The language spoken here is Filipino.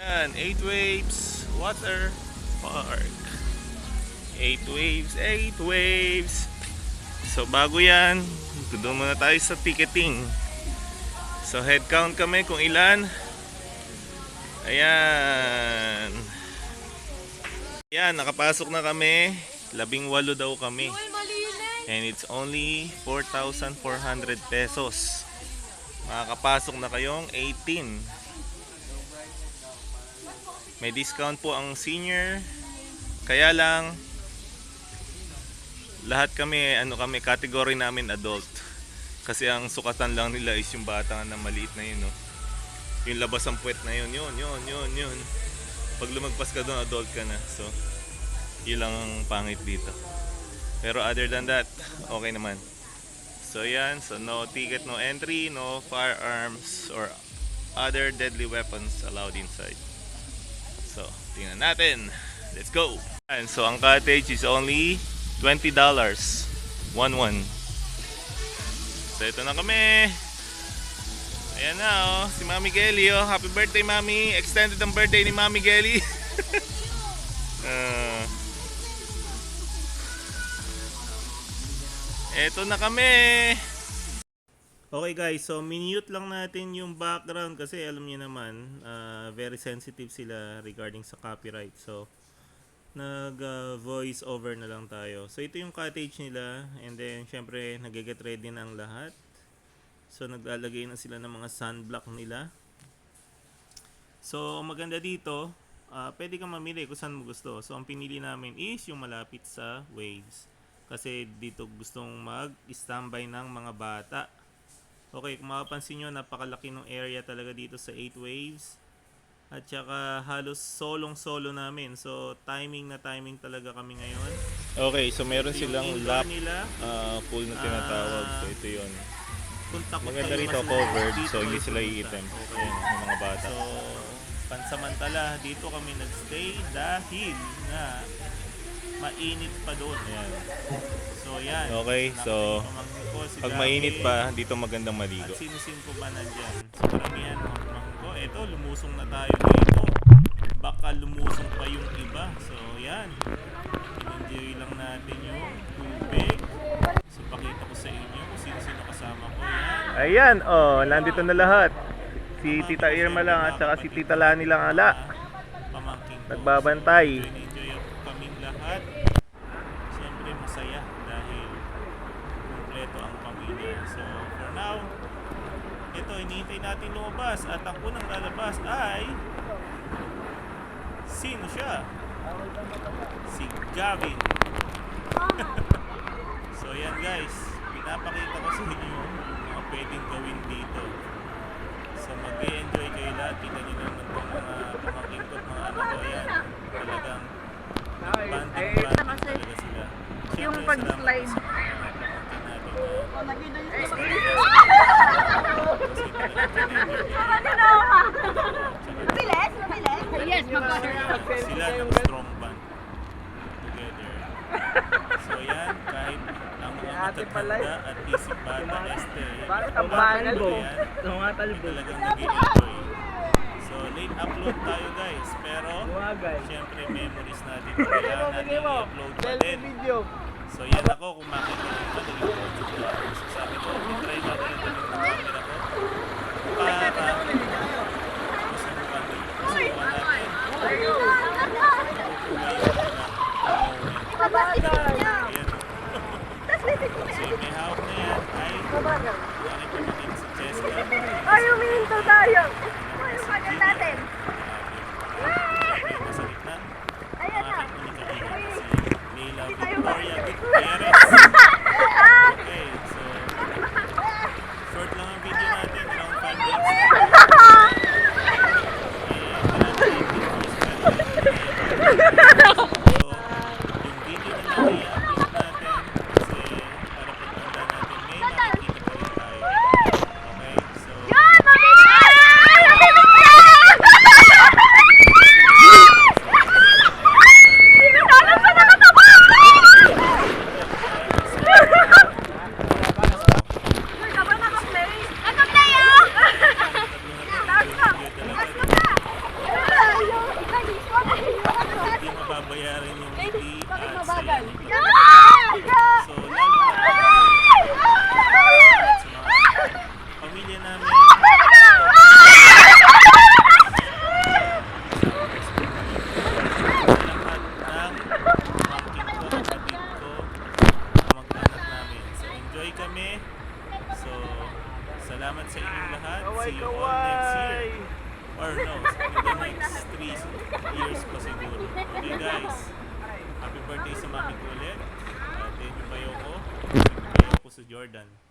Yan, 8 waves, water park. 8 waves, 8 waves. So bago yan, doon muna tayo sa ticketing. So head count kami kung ilan. Ayan. Ayan, nakapasok na kami. Labing walo daw kami. And it's only 4,400 pesos. Makakapasok na kayong 18. May discount po ang senior. Kaya lang lahat kami ano kami category namin adult. Kasi ang sukatan lang nila is yung bata na maliit na yun, no. Yung labas ang puwet na yun, yun, yun, yun, yun. Pag lumagpas ka doon, adult ka na. So, yun lang ang pangit dito. Pero other than that, okay naman. So yan, so no ticket, no entry, no firearms or other deadly weapons allowed inside. So, tingnan natin. Let's go! And so, ang cottage is only $20. 1-1. So, ito na kami. Ayan na, oh. Si Mami Gelly, oh. Happy birthday, Mami. Extended ang birthday ni Mami Gelly. Ah. Eto na kami. Okay guys, so minute lang natin yung background kasi alam niyo naman, ah, very sensitive sila regarding sa copyright. So, nag ah, voice over na lang tayo. So, ito yung cottage nila and then syempre nag-get ready na ang lahat. So, naglalagay na sila ng mga sunblock nila. So, ang maganda dito, ah, pwede kang mamili kung saan mo gusto. So, ang pinili namin is yung malapit sa waves. Kasi dito gustong mag-standby ng mga bata. Okay, kung mapapansin nyo, napakalaki ng area talaga dito sa 8 waves. At saka halos solong-solo namin. So, timing na timing talaga kami ngayon. Okay, so meron silang lap nila. uh, pool na tinatawag. Ah, So, ito yun. Maganda rito covered, so hindi sila iitim. Okay. Ayan, yung mga bata. So, pansamantala, dito kami nagstay dahil nga mainit pa doon. Ayan. So, yan. Okay, so, ko, si Pag mainit pa, dito magandang maligo. At sino-sino po ba nandyan? So, karamihan ng pamangkin ko. Eto, lumusong na tayo dito. Baka lumusong pa yung iba. So, yan. Enjoy lang natin yung tubig. So, pakita ko sa inyo kung sino-sino kasama ko. Yan. Ayan, oh, nandito na lahat. Si Tita Irma lang at saka si Tita Lani lang ala. Pamangkin ko. Nagbabantay. So, enjoy ako kaming lahat. Masaya dahil kumpleto ang pamilya. So for now, ito hinihintay natin lumabas at ang unang lalabas ay sino siya? Si Gavin. so yan guys, pinapakita ko sa inyo yung mga pwedeng gawin dito. So mag-enjoy kayo lahat. Tingnan nyo naman itong mga pamangkin ko at mga anak ko. Ayan, talagang banding banding talaga sila. Yung Siyempre, pag-slide. salamat sa mga pamangkin natin na kasi talagang Mabilis, mabilis. Yes, mag sila ng strong band together. So yan, kahit ang mga matatanda at isip bata, este, Bakit ang bagal na mo? Tumatalbo. talagang nag-enjoy. So late upload tayo guys, pero. Siyempre, memories natin. Kailangan natin i-upload pa din. video. So yan ako, kung makita nyo yung madaling project ko. So sabi ko, try natin yung madaling project ako. Para masubukan din. Masubukan natin. So yung may hawak na yan. Ay aking pamangkin si Jessica. Ay, umihinto tayo. Ay, yung kanya natin. Ay, nasa gitna. Ayan na. Ang aking unika si Leila Victoria Gutierrez. Okay, so short lang ang video natin, around 5 minutes. Sa inyong lahat. See you all next year. Or no, in the next 3 years pa siguro. Okay guys, happy birthday sa mami ko ulit. At thank you bayo ko. Thank you bayo ko sa Jordan.